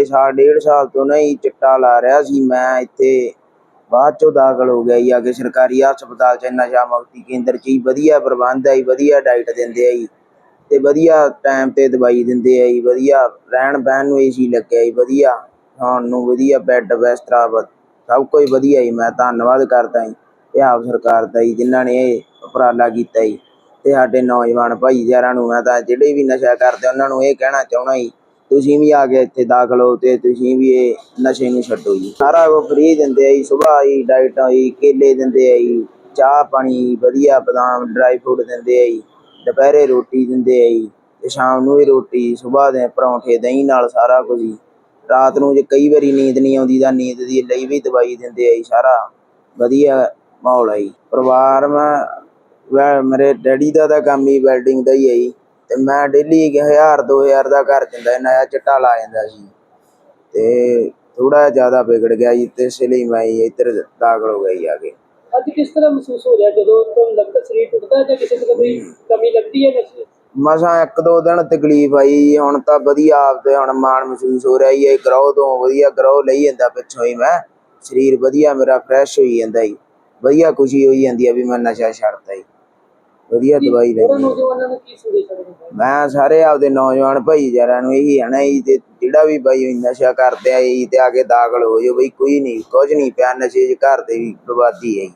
ਇਹ ਸਾਲ, ਡੇਢ ਸਾਲ ਤੋਂ ਨਹੀਂ ਚਿੱਟਾ ਲਾ ਰਿਹਾ ਸੀ। ਮੈਂ ਇੱਥੇ ਬਾਅਦ ਚੋਂ ਦਾਖਲ ਹੋ ਗਿਆ ਜੀ, ਆ ਕੇ ਸਰਕਾਰੀ ਹਸਪਤਾਲ ਚ ਨਸ਼ਾ ਮੁਕਤੀ ਕੇਂਦਰ ਚ ਹੀ ਵਧੀਆ ਪ੍ਰਬੰਧ ਹੈ ਜੀ, ਵਧੀਆ ਡਾਈਟ ਦਿੰਦੇ ਆ ਜੀ ਤੇ ਵਧੀਆ ਟਾਈਮ ਤੇ ਦਵਾਈ ਦਿੰਦੇ ਆ ਜੀ, ਵਧੀਆ ਰਹਿਣ ਬਹਿਣ ਨੂੰ ਏਸੀ ਲੱਗਿਆ ਜੀ, ਵਧੀਆ ਖਾਣ ਨੂੰ, ਵਧੀਆ ਬੈੱਡ ਬਿਸਤਰਾ ਸਭ ਕੁਝ ਵਧੀਆ ਜੀ। ਮੈਂ ਧੰਨਵਾਦ ਕਰਦਾ ਜੀ ਪੰਜਾਬ ਸਰਕਾਰ ਦਾ ਜੀ, ਜਿਨ੍ਹਾਂ ਨੇ ਇਹ ਉਪਰਾਲਾ ਕੀਤਾ ਜੀ ਤੇ ਸਾਡੇ ਨੌਜਵਾਨ ਭਾਈਚਾਰਿਆਂ ਨੂੰ ਮੈਂ ਤਾਂ ਜਿਹੜੇ ਵੀ ਨਸ਼ਾ ਕਰਦੇ ਉਹਨਾਂ ਨੂੰ ਇਹ ਕਹਿਣਾ ਚਾਹਣਾ ਜੀ ਤੁਸੀਂ ਵੀ ਆ ਕੇ ਇੱਥੇ ਦਾਖਲ ਹੋ ਤੇ ਤੁਸੀਂ ਵੀ ਇਹ ਨਸ਼ੇ ਨੂੰ ਛੱਡੋ ਜੀ। ਸਾਰਾ ਉਹ ਫ੍ਰੀ ਦਿੰਦੇ ਆ ਜੀ ਸਵੇਰ ਜੀ ਡਾਈਟਾਂ ਜੀ, ਕੇਲੇ ਦਿੰਦੇ ਆ ਜੀ, ਚਾਹ ਪਾਣੀ ਵਧੀਆ ਬਦਾਮ ਡਰਾਈ ਫਰੂਟ ਦਿੰਦੇ ਆ ਜੀ, ਦੁਪਹਿਰੇ ਰੋਟੀ ਦਿੰਦੇ ਆ ਜੀ ਤੇ ਸ਼ਾਮ ਨੂੰ ਵੀ ਰੋਟੀ ਸਵੇਰ ਦੇ ਪਰੌਂਠੇ, ਦਹੀਂ ਨਾਲ ਸਾਰਾ ਕੁਝ ਜੀ। ਰਾਤ ਨੂੰ ਜੇ ਕਈ ਵਾਰੀ ਨੀਂਦ ਨਹੀਂ ਆਉਂਦੀ ਤਾਂ ਨੀਂਦ ਦੀ ਲਈ ਵੀ ਦਵਾਈ ਦਿੰਦੇ ਆ ਜੀ ਸਾਰਾ। ਵਧੀਆ ਮਾਹੌਲ ਆ ਜੀ। ਪਰਿਵਾਰ ਮੈਂ ਵੈ- ਮੇਰੇ ਡੈਡੀ ਦਾ ਤਾਂ ਕੰਮ ਹੀ ਵੈਲਡਿੰਗ ਦਾ ਹੀ ਆ ਜੀ। ਤੇ ਮੈਂ ਡੇਲੀ 1000 2000 ਦਾ ਘਰ ਦਿੰਦਾ ਨया ਚਿੱਟਾ ਲਾ ਜਾਂਦਾ ਸੀ। ਤੇ ਥੋੜਾ ਜ਼ਿਆਦਾ ਵਿਗੜ ਗਿਆ ਜੀ ਤੇ ਇਸ ਲਈ ਮੈਂ ਜੀ ਇੱਧਰ ਦਾਖਲ ਹੋ ਜੀ ਆ ਕੇ। ਅੱਜ ਕਿਸ ਤਰ੍ਹਾਂ ਮਹਿਸੂਸ ਹੋ ਰਿਹਾ? ਜਦੋਂ ਤੁਹਾਨੂੰ ਲੱਗਦਾ ਸਰੀਰ ਟੁੱਟਦਾ ਹੈ ਜਾਂ ਕਿਸੇ ਤਰ੍ਹਾਂ ਕੋਈ ਕਮੀ ਲੱਗਦੀ ਹੈ ਨਸ਼ੇ ਮਸਾਂ ਇੱਕ ਦੋ ਦਿਨ ਤਕਲੀਫ ਆਈ ਜੀ, ਹੁਣ ਤਾਂ ਵਧੀਆ ਆਪ ਤੇ ਹੁਣ ਮਾਣ ਮਹਿਸੂਸ ਹੋ ਰਿਹਾ ਜੀ ਇਹ ਗਰੋ ਤੋਂ ਵਧੀਆ ਗਰੋ ਲਈ ਜਾਂਦਾ ਪਿੱਛੋਂ ਹੀ ਮੈਂ। ਸਰੀਰ ਵਧੀਆ ਮੇਰਾ ਫਰੈਸ਼ ਹੋਈ ਜਾਂਦਾ ਜੀ। ਵਧੀਆ ਖੁਸ਼ੀ ਹੋਈ ਜਾਂਦੀ ਆ ਵੀ ਮੈਂ ਨਸ਼ਾ ਛੱਡਤਾ ਜੀ। ਵਧੀਆ ਦਵਾਈ ਹੋਰਾਂ ਲੈਣੀ ਨੌਜਵਾਨਾਂ ਨੂੰ ਕੀ ਸੰਦੇਸ਼ ਦੇਣਾ ਮੈਂ ਸਾਰੇ ਆਪਦੇ ਨੌਜਵਾਨ ਭਾਈਚਾਰਿਆਂ ਨੂੰ ਇਹੀ ਆਣਾ ਜੀ ਤੇ ਜਿਹੜਾ ਵੀ ਬਾਈ ਨਸ਼ਾ ਕਰਦੇ ਆ ਜੀ ਤੇ ਆ ਕੇ ਦਾਖਲ ਹੋ ਜਾਓ। ਬਈ ਕੋਈ ਨਹੀਂ ਕੁਝ ਨਹੀਂ ਪਿਆ ਨਸ਼ੇ 'ਚ ਘਰ ਦੇ ਵੀ ਬਰਬਾਦੀ ਹੈ ਜੀ।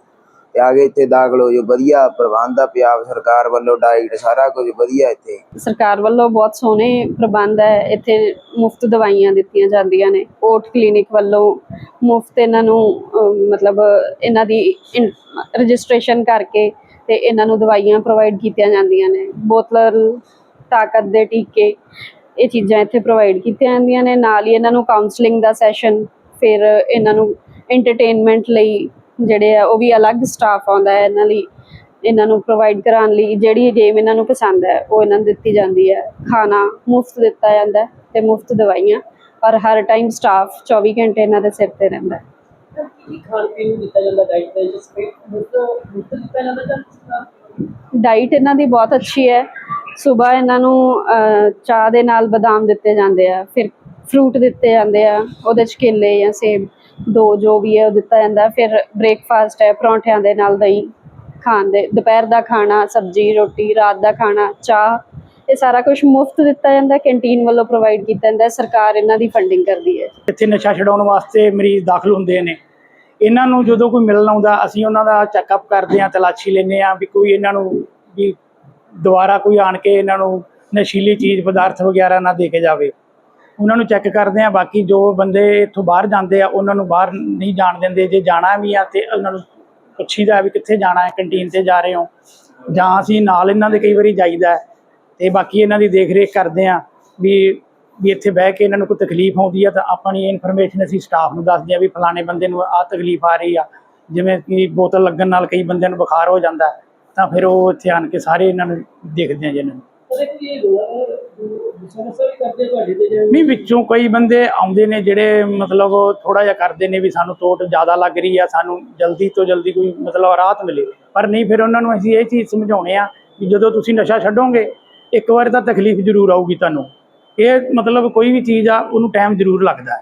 ਤੇ ਆ ਕੇ ਇੱਥੇ ਦਾਖਲ ਹੋ ਜਾਓ। ਵਧੀਆ ਪ੍ਰਬੰਧ ਆ ਪੰਜਾਬ ਸਰਕਾਰ ਵੱਲੋਂ ਡਾਈਟ ਸਾਰਾ ਕੁਝ ਵਧੀਆ ਇੱਥੇ। ਸਰਕਾਰ ਵੱਲੋਂ ਬਹੁਤ ਸੋਹਣੇ ਪ੍ਰਬੰਧ ਹੈ। ਇੱਥੇ ਮੁਫਤ ਦਵਾਈਆਂ ਦਿੱਤੀਆਂ ਜਾਂਦੀਆਂ ਨੇ। ਓਟ ਕਲੀਨਿਕ ਵੱਲੋਂ ਮੁਫਤ ਇਹਨਾਂ ਨੂੰ ਅਹ, ਮਤਲਬ ਇਹਨਾਂ ਦੀ ਰਜਿਸਟ੍ਰੇਸ਼ਨ ਕਰਕੇ ਤੇ ਇਹਨਾਂ ਨੂੰ ਦਵਾਈਆਂ ਪ੍ਰੋਵਾਈਡ ਕੀਤੀਆਂ ਜਾਂਦੀਆਂ ਨੇ, ਬੋਤਲ, ਤਾਕਤ ਦੇ ਟੀਕੇ, ਇਹ ਚੀਜ਼ਾਂ ਇੱਥੇ ਪ੍ਰੋਵਾਈਡ ਕੀਤੀਆਂ ਜਾਂਦੀਆਂ ਨੇ। ਨਾਲ ਹੀ ਇਹਨਾਂ ਨੂੰ ਕਾਉਂਸਲਿੰਗ ਦਾ ਸੈਸ਼ਨ ਫਿਰ ਇਹਨਾਂ ਨੂੰ ਐਂਟਰਟੇਨਮੈਂਟ ਲਈ ਜਿਹੜੇ ਆ, ਉਹ ਵੀ ਅਲੱਗ ਸਟਾਫ ਆਉਂਦਾ ਹੈ ਇਹਨਾਂ ਲਈ। ਇਹਨਾਂ ਨੂੰ ਪ੍ਰੋਵਾਈਡ ਕਰਾਉਣ ਲਈ ਜਿਹੜੀ ਗੇਮ ਇਹਨਾਂ ਨੂੰ ਪਸੰਦ ਹੈ, ਉਹ ਇਹਨਾਂ ਨੂੰ ਦਿੱਤੀ ਜਾਂਦੀ ਹੈ। ਖਾਣਾ ਮੁਫਤ ਦਿੱਤਾ ਜਾਂਦਾ ਹੈ ਤੇ ਮੁਫਤ ਦਵਾਈਆਂ, ਔਰ ਹਰ ਟਾਈਮ ਸਟਾਫ 24 ਘੰਟੇ ਇਹਨਾਂ ਦੇ ਸਿਰ ਤੇ ਰਹਿੰਦਾ ਹੈ। ਕੀ ਖਾਣ ਪੀਣ ਨੂੰ ਦਿੱਤਾ ਜਾਂਦਾ ਡਾਈਟ ਦੇ ਜਿਸ ਵਿੱਚ ਮੁਫਤ ਮੁਫਤ ਦਿੱਤਾ ਜਾਂਦਾ ਜਾਂ ਕਿਸ ਤਰ੍ਹਾਂ? ਡਾਈਟ ਇਹਨਾਂ ਦੀ ਬਹੁਤ ਅੱਛੀ ਹੈ। ਸਵੇਰ ਇਹਨਾਂ ਨੂੰ ਚਾਹ ਦੇ ਨਾਲ ਬਦਾਮ ਦਿੱਤੇ ਜਾਂਦੇ ਆ ਫਿਰ ਫਰੂਟ ਦਿੱਤੇ ਜਾਂਦੇ ਆ ਉਹਦੇ ਚ ਕੇਲੇ ਜਾਂ ਸੇਬ ਦੋ ਜੋ ਵੀ ਹੈ ਉਹ ਦਿੱਤਾ ਜਾਂਦਾ। ਫਿਰ ਬ੍ਰੇਕਫਾਸਟ ਹੈ ਪਰੌਂਠਿਆਂ ਦੇ ਨਾਲ ਦਹੀਂ ਖਾਣ ਦੇ ਦੁਪਹਿਰ ਦਾ ਖਾਣਾ ਸਬਜ਼ੀ ਰੋਟੀ ਰਾਤ ਦਾ ਖਾਣਾ ਚਾਹ ਇਹ ਸਾਰਾ ਕੁਝ ਮੁਫਤ ਦਿੱਤਾ ਜਾਂਦਾ ਕੈਂਟੀਨ ਵੱਲੋਂ ਪ੍ਰੋਵਾਈਡ ਕੀਤਾ ਜਾਂਦਾ। ਸਰਕਾਰ ਇਹਨਾਂ ਦੀ ਫੰਡਿੰਗ ਕਰਦੀ ਹੈ। ਇੱਥੇ ਨਸ਼ਾ ਛਡਾਉਣ ਵਾਸਤੇ ਮਰੀਜ਼ ਦਾਖਲ ਹੁੰਦੇ ਨੇ। ਇਹਨਾਂ ਨੂੰ ਜਦੋਂ ਕੋਈ ਮਿਲਣ ਆਉਂਦਾ, ਅਸੀਂ ਉਹਨਾਂ ਦਾ ਚੈੱਕਅਪ ਕਰਦੇ ਹਾਂ, ਤਲਾਸ਼ੀ ਲੈਂਦੇ ਹਾਂ ਵੀ ਕੋਈ ਇਹਨਾਂ ਨੂੰ ਵੀ ਦੁਬਾਰਾ ਕੋਈ ਆਣ ਕੇ ਇਹਨਾਂ ਨੂੰ ਨਸ਼ੀਲੀ ਚੀਜ਼, ਪਦਾਰਥ ਵਗੈਰਾ ਨਾ ਦੇ ਕੇ ਜਾਵੇ। ਉਹਨਾਂ ਨੂੰ ਚੈੱਕ ਕਰਦੇ ਹਾਂ, ਬਾਕੀ ਜੋ ਬੰਦੇ ਇੱਥੋਂ ਬਾਹਰ ਜਾਂਦੇ ਆ, ਉਹਨਾਂ ਨੂੰ ਬਾਹਰ ਨਹੀਂ ਜਾਣ ਦਿੰਦੇ। ਜੇ ਜਾਣਾ ਵੀ ਆ ਤੇ ਉਹਨਾਂ ਨੂੰ ਪੁੱਛੀਦਾ ਵੀ ਕਿੱਥੇ ਜਾਣਾ ਹੈ ਕੰਟੀਨ ਤੇ ਜਾ ਰਹੇ ਹੋ। ਜਾਂ ਅਸੀਂ ਨਾਲ ਇਹਨਾਂ ਦੇ ਕਈ ਵਾਰੀ ਜਾਈਦਾ ਹੈ ਤੇ ਬਾਕੀ ਇਹਨਾਂ ਦੀ ਦੇਖ ਰੇਖ ਕਰਦੇ ਆ ਵੀ ਵੀ ਇੱਥੇ ਬਹਿ ਕੇ ਇਹਨਾਂ ਨੂੰ ਕੋਈ ਤਕਲੀਫ ਆਉਂਦੀ ਆ ਤਾਂ ਆਪਣੀ ਇਨਫੋਰਮੇਸ਼ਨ ਅਸੀਂ ਸਟਾਫ ਨੂੰ ਦੱਸਦੇ ਆ ਵੀ ਫਲਾਣੇ ਬੰਦੇ ਨੂੰ ਆਹ ਤਕਲੀਫ ਆ ਰਹੀ ਆ। ਜਿਵੇਂ ਕਿ ਬੋਤਲ ਲੱਗਣ ਨਾਲ ਕਈ ਬੰਦਿਆਂ ਨੂੰ ਬੁਖਾਰ ਹੋ ਜਾਂਦਾ ਤਾਂ ਫਿਰ ਉਹ ਇੱਥੇ ਆਣ ਕੇ ਸਾਰੇ ਇਹਨਾਂ ਨੂੰ ਦੇਖਦੇ ਆ ਜੀ ਇਹਨਾਂ ਨੂੰ। ਨਹੀਂ ਵਿੱਚੋਂ ਕਈ ਬੰਦੇ ਆਉਂਦੇ ਨੇ ਜਿਹੜੇ ਮਤਲਬ ਥੋੜਾ ਜਿਹਾ ਕਰਦੇ ਨੇ ਵੀ ਸਾਨੂੰ ਤੋਟ ਜ਼ਿਆਦਾ ਲੱਗ ਰਹੀ ਆ ਸਾਨੂੰ ਜਲਦੀ ਤੋਂ ਜਲਦੀ ਕੋਈ ਮਤਲਬ ਰਾਹਤ ਮਿਲੇ। ਪਰ ਨਹੀਂ ਫਿਰ ਉਹਨਾਂ ਨੂੰ ਅਸੀਂ ਇਹ ਚੀਜ਼ ਸਮਝਾਉਣੇ ਆ ਕਿ ਜਦੋਂ ਤੁਸੀਂ ਨਸ਼ਾ ਛੱਡੋਗੇ ਇੱਕ ਵਾਰ ਤਾਂ ਤਕਲੀਫ ਜ਼ਰੂਰ ਆਊਗੀ ਤੁਹਾਨੂੰ। ਇਹ ਮਤਲਬ ਕੋਈ ਵੀ ਚੀਜ਼ ਆ ਉਹਨੂੰ ਟਾਈਮ ਜ਼ਰੂਰ ਲੱਗਦਾ